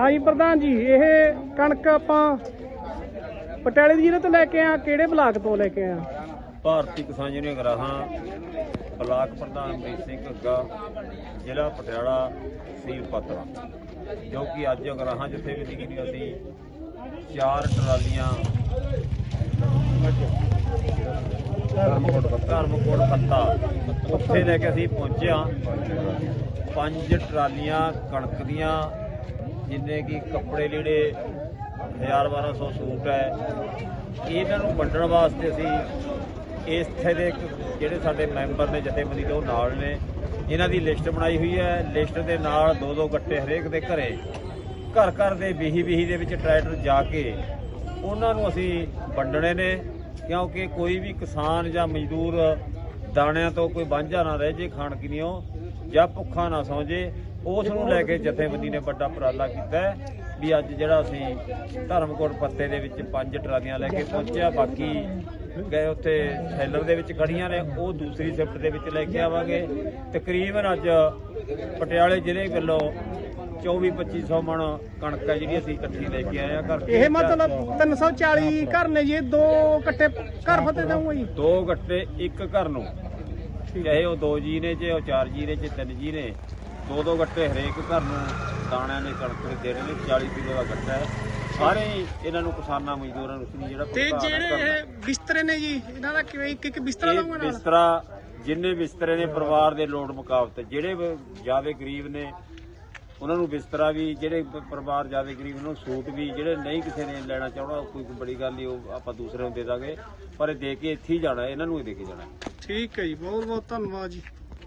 ਹਾਂਜੀ, ਪ੍ਰਧਾਨ ਜੀ, ਇਹ ਕਣਕ ਆਪਾਂ ਪਟਿਆਲੇ ਦੀ ਜ਼ਿਲ੍ਹੇ ਤੋਂ ਲੈ ਕੇ ਆ ਕਿਹੜੇ ਬਲਾਕ ਤੋਂ ਲੈ ਕੇ ਆ ਭਾਰਤੀ ਕਿਸਾਨ ਯੂਨੀਅਨ ਗਰਾਹਾਂ ਬਲਾਕ ਪ੍ਰਧਾਨ ਅਮਰੀਕ ਸਿੰਘ ਘੱਗਾ, ਜ਼ਿਲ੍ਹਾ ਪਟਿਆਲਾ, ਸੀਲ ਪਾਤੜਾ ਜੋ ਕਿ ਅੱਜ ਗਰਾਹਾਂ ਜਿੱਥੇ ਵੀ ਦੀ ਅਸੀਂ ਚਾਰ ਟਰਾਲੀਆਂ ਧਰਮਕੋਟ ਪੱਤਾ ਉੱਥੇ ਲੈ ਕੇ ਅਸੀਂ ਪਹੁੰਚਿਆ ਪੰਜ ਟਰਾਲੀਆਂ ਕਣਕ ਦੀਆਂ ਜਿੰਨੇ ਕਿ ਕੱਪੜੇ ਲੀੜੇ 1000 1200 ਸੂਟ ਹੈ, ਇਹਨਾਂ ਨੂੰ ਵੰਡਣ ਵਾਸਤੇ ਅਸੀਂ ਇੱਥੇ ਦੇ ਜਿਹੜੇ ਸਾਡੇ ਮੈਂਬਰ ਨੇ, ਜਥੇਬੰਦੀ ਦੇ ਉਹ ਨਾਲ ਨੇ। ਇਹਨਾਂ ਦੀ ਲਿਸਟ ਬਣਾਈ ਹੋਈ ਹੈ। ਲਿਸਟ ਦੇ ਨਾਲ ਦੋ ਦੋ ਗੱਟੇ ਹਰੇਕ ਦੇ ਘਰੇ। ਘਰ ਘਰ ਦੇ ਬੀਹੀ ਬੀਹੀ ਦੇ ਵਿੱਚ ਟਰੈਕਟਰ ਜਾ ਕੇ ਉਹਨਾਂ ਨੂੰ ਅਸੀਂ ਵੰਡਣੇ ਨੇ, ਕਿਉਂਕਿ ਕੋਈ ਵੀ ਕਿਸਾਨ ਜਾਂ ਮਜ਼ਦੂਰ ਦਾਣਿਆਂ ਤੋਂ ਕੋਈ ਵਾਂਝਾ ਨਾ ਰਹਿ ਜੇ ਖਾਣ ਕਿਨਿਓ ਜਾਂ ਭੁੱਖਾ ਨਾ ਸੌਂ ਜੇ ਉਸ ਨੂੰ ਲੈ ਕੇ ਜਥੇਬੰਦੀ ਨੇ ਵੱਡਾ ਉਪਰਾਲਾ ਕੀਤਾ ਹੈ ਵੀ ਅੱਜ ਜਿਹੜਾ ਅਸੀਂ ਧਰਮਕੋਟ ਪੱਤੇ ਦੇ ਵਿੱਚ ਪੰਜ ਟਰਾਲੀਆਂ ਲੈ ਕੇ ਪਹੁੰਚਿਆ ਬਾਕੀ ਗਏ ਉੱਥੇ ਸੈਲਰ ਦੇ ਵਿੱਚ ਖੜੀਆਂ ਨੇ ਉਹ ਦੂਸਰੀ ਸ਼ਿਫਟ ਦੇ ਵਿੱਚ ਲੈ ਕੇ ਆਵਾਂਗੇ। ਤਕਰੀਬਨ ਅੱਜ ਪਟਿਆਲੇ ਜ਼ਿਲ੍ਹੇ ਵੱਲੋਂ 24 2500 ਮਣ ਕਣਕ ਹੈ ਜਿਹੜੀ ਅਸੀਂ ਇਕੱਠੀ ਲੈ ਕੇ ਆਏ ਆ ਘਰ ਇਹ ਮਤਲਬ 340 ਘਰ ਨੇ ਜੀ ਦੋ ਕੱਟੇ ਘਰ ਫਤੇ ਦਊਂਗਾ ਜੀ? ਦੋ ਗੱਟੇ ਇੱਕ ਘਰ ਨੂੰ। ਚਾਹੇ ਉਹ ਦੋ ਜੀ ਨੇ ਚਾਹੇ ਉਹ ਚਾਰ ਜੀ ਨੇ ਚਾਹੇ ਤਿੰਨ ਜੀ ਨੇ। ਦੋ ਦੋ ਗੱਟੇ ਹਰੇਕ ਘਰ ਨੂੰ ਦਾਣਿਆਂ ਦੇ ਕਣਕ ਦੇ ਦੇ ਰਹੇ ਨੇ 40 ਕਿਲੋ ਦਾ ਗੱਟਾ ਹੈ। ਸਾਰੇ ਹੀ ਇਹਨਾਂ ਨੂੰ ਕਿਸਾਨਾਂ ਮਜ਼ਦੂਰਾਂ ਨੂੰ ਅਸੀਂ ਜਿਹੜਾ ਤੇ ਭੁਗਤਾਨ ਜਿਹੜੇ ਕਰਨਾ। ਇਹ ਬਿਸਤਰੇ ਨੇ ਜੀ ਇਹਨਾਂ ਦਾ ਕਿਵੇਂ ਇੱਕ ਇੱਕ ਬਿਸਤਰਾ ਇਹ ਨਾਲ ਬਿਸਤਰਾ ਜਿੰਨੇ ਬਿਸਤਰੇ ਨੇ ਪਰਿਵਾਰ ਦੇ ਲੋੜ ਮੁਕਾਬਤ ਜਿਹੜੇ ਜ਼ਿਆਦਾ ਗਰੀਬ ਨੇ ਉਹਨਾਂ ਨੂੰ ਬਿਸਤਰਾ ਵੀ ਜਿਹੜੇ ਪ- ਪਰਿਵਾਰ ਜ਼ਿਆਦਾ ਗਰੀਬ ਉਹਨਾਂ ਨੂੰ ਸੂਟ ਵੀ ਜਿਹੜੇ ਨਹੀਂ ਕਿਸੇ ਨੇ ਲੈਣਾ ਕੋਈ ਕੋਈ ਬੜੀ ਗੱਲ ਨਹੀਂ ਉਹ ਆਪਾਂ ਦੂਸਰੇ ਨੂੰ ਦੇ ਦਾਂਗੇ। ਪਰ ਇਹ ਦੇ ਕੇ ਇੱਥੇ ਹੀ ਜਾਣਾ ਇਹਨਾਂ ਨੂੰ ਹੀ ਦੇ ਕੇ ਜਾਣਾ ਠੀਕ ਹੈ ਜੀ ਬਹੁਤ ਬਹੁਤ ਧੰਨਵਾਦ ਜੀ।